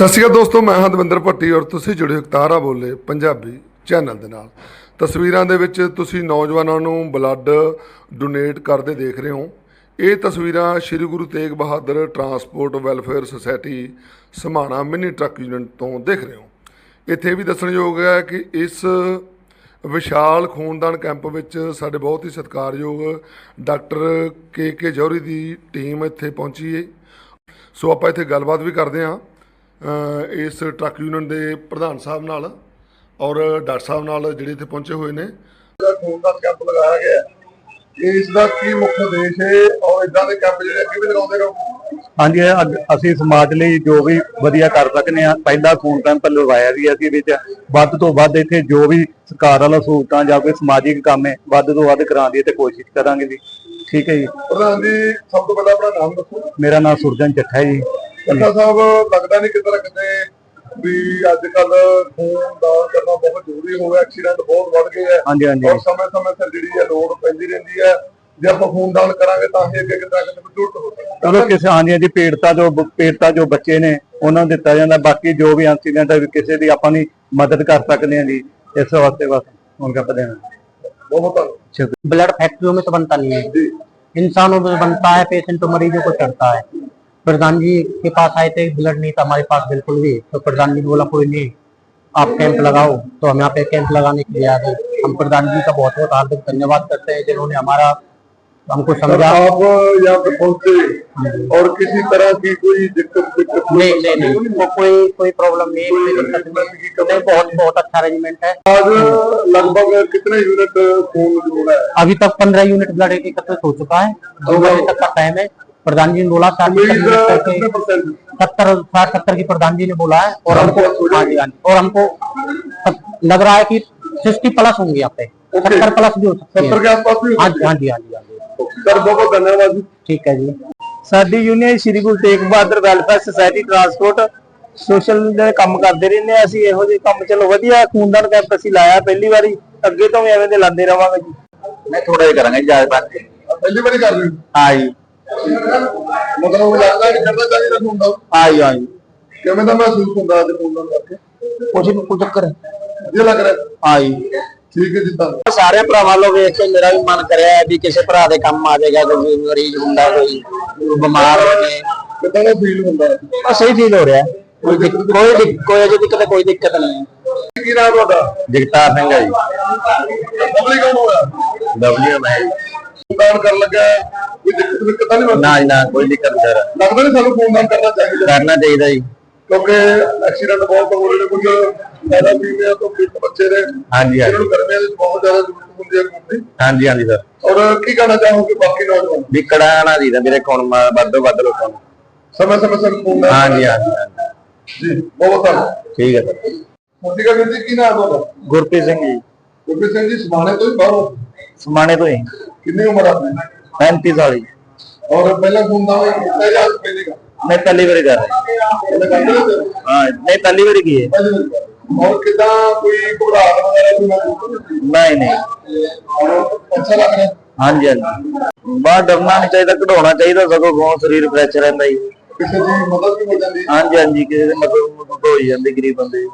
ਸਤਿ ਸ਼੍ਰੀ ਅਕਾਲ ਦੋਸਤੋ, ਮੈਂ ਹਾਂ ਦਵਿੰਦਰ ਭੱਟੀ ਔਰ ਤੁਸੀਂ ਜੁੜੇ ਹੋ ਤਾਰਾ ਬੋਲੇ ਪੰਜਾਬੀ ਚੈਨਲ ਦੇ ਨਾਲ। ਤਸਵੀਰਾਂ ਦੇ ਵਿੱਚ ਤੁਸੀਂ ਨੌਜਵਾਨਾਂ ਨੂੰ ਬਲੱਡ ਡੋਨੇਟ ਕਰਦੇ ਦੇਖ ਰਹੇ ਹੋ। ਇਹ ਤਸਵੀਰਾਂ Sri Guru Tegh Bahadur transport welfare society Samana mini truck unit ਤੋਂ ਦੇਖ ਰਹੇ ਹੋ। ਇੱਥੇ ਇਹ ਵੀ ਦੱਸਣਯੋਗ ਹੈ ਕਿ ਇਸ ਵਿਸ਼ਾਲ ਖੂਨਦਾਨ ਕੈਂਪ ਵਿੱਚ ਸਾਡੇ ਬਹੁਤ ਹੀ ਸਤਿਕਾਰਯੋਗ ਡਾਕਟਰ ਕੇ ਕੇ ਜੌਹਰੀ ਦੀ ਟੀਮ ਇੱਥੇ ਪਹੁੰਚੀ ਹੈ ਸੋ ਆਪਾਂ ਇੱਥੇ ਗੱਲਬਾਤ ਵੀ ਕਰਦੇ ਹਾਂ। ਇਸ ਟਰੱਕ ਯੂਨੀਅਨ ਦੇ ਪ੍ਰਧਾਨ ਸਾਹਿਬ ਨਾਲ ਔਰ ਡਾਕਟਰ ਸਾਹਿਬ ਨਾਲ ਜਿਹੜੇ ਇੱਥੇ ਪਹੁੰਚੇ ਹੋਏ ਨੇ। ਦਾ ਕੈਂਪ ਲਗਾਇਆ ਗਿਆ ਹੈ। ਇਸ ਦਾ ਕੀ ਮੁੱਖ ਉਦੇਸ਼ ਹੈ ਔਰ ਇਦਾਂ ਦੇ ਕੈਂਪ ਜਿਹੜੇ ਅੱਗੇ ਵੀ ਲਗਾਉਂਦੇ ਰਹੋ। ਹਾਂਜੀ ਅਸੀਂ ਸਮਾਜ ਲਈ ਜੋ ਵੀ ਵਧੀਆ ਕਰ ਸਕਨੇ ਆ ਪਹਿਲਾ ਖੂਨ ਕੈਂਪ ਲਗਵਾਇਆ ਵੀ ਅਸੀਂ ਵਿੱਚ ਵੱਧ ਤੋਂ ਵੱਧ ਇੱਥੇ ਜੋ ਵੀ ਸਰਕਾਰ ਵੱਲੋਂ ਸਹੂਲਤਾਂ ਜਾਂ ਕੋਈ ਸਮਾਜਿਕ ਕੰਮ ਹੈ ਵੱਧ ਤੋਂ ਵੱਧ ਕਰਾਉਣ ਦੀ ਤੇ ਕੋਸ਼ਿਸ਼ ਕਰਾਂਗੇ ਜੀ। ਠੀਕ ਹੈ ਜੀ। ਪ੍ਰਧਾਨ ਜੀ ਸਭ ਤੋਂ ਪਹਿਲਾਂ ਆਪਣਾ ਨਾਮ ਦੱਸੋ। ਮੇਰਾ ਨਾਮ ਸੁਰਜਨ ਚੱਠਾ ਹੈ ਜੀ। ਡਾਕਟਰ ਸਾਹਿਬ ਲੱਗਦਾ ਨਹੀਂ ਕਿਤੇ ਨਾ ਕਿਤੇ ਵੀ ਅੱਜ ਕੱਲ ਖੂਨ ਦਾਨ ਕਰਨਾ ਬਹੁਤ ਜ਼ਰੂਰੀ ਹੋ ਗਿਆ ਐਕਸੀਡੈਂਟ ਬਹੁਤ ਵੱਧ ਗਏ ਹੈ ਹਾਂਜੀ ਹਾਂਜੀ ਔਰ ਸਮੇਂ ਸਮੇਂ ਸਿਰ ਜਿਹੜੀ ਹੈ ਲੋੜ ਪੈਂਦੀ ਰਹਿੰਦੀ ਹੈ ਜੇ ਆਪਾਂ ਖੂਨ ਦਾਨ ਕਰਾਂਗੇ ਤਾਂ ਹੀ ਅੱਗੇ ਕਿਤੇ ਨਾ ਕਿਤੇ ਕੋਈ ਜ਼ਰੂਰਤ ਹੋ ਸਕਦੀ ਚਲੋ ਕਿਸੇ ਹਾਂਜੀ ਹਾਂਜੀ ਪੀੜਤਾ ਜੋ ਪੀੜਤਾ ਜੋ ਬੱਚੇ ਨੇ ਉਹਨਾਂ ਨੂੰ ਦਿੱਤਾ ਜਾਂਦਾ ਬਾਕੀ ਜੋ ਵੀ ਐਕਸੀਡੈਂਟ ਕਿਸੇ ਦੀ ਆਪਾਂ ਦੀ ਮਦਦ ਕਰ ਸਕਦੇ ਹਾਂ ਜੀ ਇਸ ਵਾਸਤੇ ਬਸ ਹੁਣ ਕੱਪ ਦੇਣਾ ਬਹੁਤ ਧੰਨਵਾਦ ब्लड फैक्ट्रियों में तो बनता नहीं है इंसानों में बनता है पेशेंट मरीजों को चढ़ता है प्रधान जी के पास आए थे ब्लड नहीं था हमारे पास बिल्कुल भी तो प्रधान जी ने बोला कोई नहीं आप कैंप लगाओ। तो हम यहाँ पे कैंप लगाने के लिए आ गए। हम प्रधान जी का बहुत बहुत हार्दिक धन्यवाद करते हैं जिन्होंने हमारा हमको समझा। आप यहाँ पे पहुँचे और किसी तरह की कोई दिक्कत दिक्कत नहीं नहीं नहीं वो कोई कोई प्रॉब्लम नहीं कोई दिक्कत नहीं है। बहुत बहुत अच्छा अरेंजमेंट है। आज लगभग कितने यूनिट खून जोड़ा है? अभी तक पंद्रह यूनिट ब्लड एकत्रित हो चुका है दो बजे तक का टाइम है। प्रधान जी ने बोला सात उम्मीद करके कितने परसेंट सत्तर साठ सत्तर की प्रधान जी ने बोला है और हाँ, हमको बहुत हो हाँ जी हाँ जी और हमको सत- लग रहा है कि सिक्सटी प्लस होंगे यहाँ पे Okay. सत्तर प्लस भी हो सकते सत्तर हैं के आसपास भी हो हाँ सकते जी हाँ जी हाँ जी हाँ जी हैं। सर बहुत बहुत धन्यवाद जी ठीक है जी ਸਾਡੀ union Shri Guru Tegh Bahadur welfare society transport social ਦੇ ਕੰਮ ਕਰਦੇ ਰਹਿੰਦੇ ਹਾਂ ਅਸੀਂ ਇਹੋ ਜਿਹੇ ਕੰਮ ਚਲੋ ਵਧੀਆ ਖੂਨਦਾਨ ਕੈਂਪ ਅਸੀਂ ਲਾਇਆ ਪਹਿਲੀ ਵਾਰੀ ਅੱਗੇ ਤੋਂ ਵੀ ਐਵੇਂ ਦੇ ਲਾਉਂਦੇ ਰਵਾਂਗੇ ਜੀ ਮੈਂ ਥੋੜਾ ਜਿਹਾ ਕਰਾਂਗਾ ਜਿਆਦਾ ਬਾਤ पहली बार कर रहे हो ਹਾਂ ਜੀ ਕੋਈ ਸਾਰੇ ਭਰਾਵਾਂ ਲੋ ਵੇਖ ਕੇ ਮੇਰਾ ਵੀ ਮਨ ਕਰਿਆ ਵੀ ਕਿਸੇ ਭਰਾ ਦੇ ਕੰਮ ਆ ਜਾਏਗਾ ਕੋਈ ਮਰੀਜ਼ ਹੁੰਦਾ ਕੋਈ ਬਿਮਾਰ ਹੋ ਜੇ ਕਿਦਾਂ ਦਾ ਫੀਲ ਹੁੰਦਾ? ਸਹੀ ਫੀਲ ਹੋ ਰਿਹਾ। ਕੋਈ ਕੋਈ ਕੋਈ ਅਜੇ ਤੱਕ ਕੋਈ ਦਿੱਕਤ ਨਹੀਂ। ਕੀ ਨਾਮ ਤੁਹਾਡਾ? ਜਗਤਾਰ ਸਿੰਘ ਹੈ ਜੀ। ਡਬਲਯੂ ਮੈਂ ਦੁਕਾਨ ਕਰਨ ਲੱਗਾ ਕੋਈ ਦਿੱਕਤ ਦਿੱਕਤ ਨਹੀਂ ਨਾ ਜੀ ਨਾ ਕੋਈ ਦਿੱਕਤ ਨਹੀਂ ਸਰ ਲੱਗਦਾ ਨਹੀਂ ਸਾਨੂੰ ਖੂਨ ਦਾਨ ਕਰਨਾ ਚਾਹੀਦਾ। ਕਰਨਾ ਚਾਹੀਦਾ ਜੀ। ਕਿਉਂਕਿ ਐਕਸੀਡੈਂਟ ਬਹੁਤ ਹੋ ਰਹੇ ਨੇ ਕੁਝ ਪੈਦਾ ਫੀਮੇਲ ਤੋਂ ਫਿੱਟ ਬੱਚੇ ਨੇ। ਹਾਂਜੀ ਇਹਨਾਂ ਹਾਂਜੀ ਨੂੰ ਗਰਮੀਆਂ ਵਿੱਚ ਬਹੁਤ ਜ਼ਿਆਦਾ ਜ਼ਰੂਰਤ ਹੁੰਦੀ ਹੈ ਖੂਨ ਦੀ। ਹਾਂਜੀ ਹਾਂਜੀ ਸਰ। ਔਰ ਕੀ ਕਹਿਣਾ ਚਾਹੋਗੇ ਬਾਕੀ ਨੌਜਵਾਨ? ਵੀ ਕੜਾਣਾ ਦੀ ਤਾਂ ਮੇਰੇ ਕੋਲ ਵੱਧ ਤੋਂ ਵੱਧ ਲੋਕਾਂ ਨੂੰ। ਸਮੇਂ ਸਮੇਂ ਸਿਰ ਖੂਨ ਦਾਨ ਹਾਂਜੀ ਹਾਂਜੀ ਹਾਂਜੀ। ਜੀ ਬਹੁਤ ਧੰਨਵਾਦ। ਠੀਕ ਹੈ ਸਰ। ਜੀ ਕੀ ਨਾਮ ਤੁਹਾਡਾ? ਗੁਰਪ੍ਰੀਤ ਸਿੰਘ ਜੀ। ਗੁਰਪ੍ਰੀਤ ਸਿੰਘ ਜੀ ਸਮਾਣੇ ਤੋਂ ਹੀ ਬਾਹਰੋਂ? ਸਮਾਣੇ ਤੋਂ ਹੀ। ਕਿੰਨੀ ਉਮਰ ਆ ਆਪਣੀ? 35 ਸਾਲੀ। ਔਰ ਪਹਿਲਾਂ ਖੂਨ ਦਾਨ ਕੀਤਾ ਜਾਂ ਪਹਿਲੇ ਮੈਂ ਪਹਿਲੀ ਵਾਰੀ ਕਰ ਰਿਹਾ। ਪਹਿਲੇ ਹੋ ਹਾਂ ਨਹੀਂ ਪਹਿਲੀ ਵਾਰੀ ਕੀ ਹੈ? ਔਰ ਕਿਦਾਂ ਕੋਈ ਘਬਰਾਹਟ ਵਗੈਰਾ ਕੋਈ ਨਹੀਂ ਨਹੀਂ ਨਹੀਂ। ਔਰ ਅੱਛਾ ਲੱਗ ਰਿਹਾ? ਹਾਂਜੀ ਹਾਂਜੀ। ਬਾਹਰ ਡਰਨਾ ਨਹੀਂ ਚਾਹੀਦਾ ਕਢਾਉਣਾ ਚਾਹੀਦਾ ਸਗੋਂ ਗੋਂ ਸਰੀਰ ਫਰੈਸ਼ ਰਹਿੰਦਾ ਜੀ। ਕਿਸੇ ਦੀ ਮਦਦ ਵੀ ਹੋ ਜਾਂਦੀ। ਹਾਂਜੀ ਹਾਂਜੀ ਕਿਸੇ ਦੇ ਮਦਦ ਮੁਦਦ ਹੋ ਹੀ ਜਾਂਦੀ ਗਰੀਬ ਬੰਦੇ ਦੀ।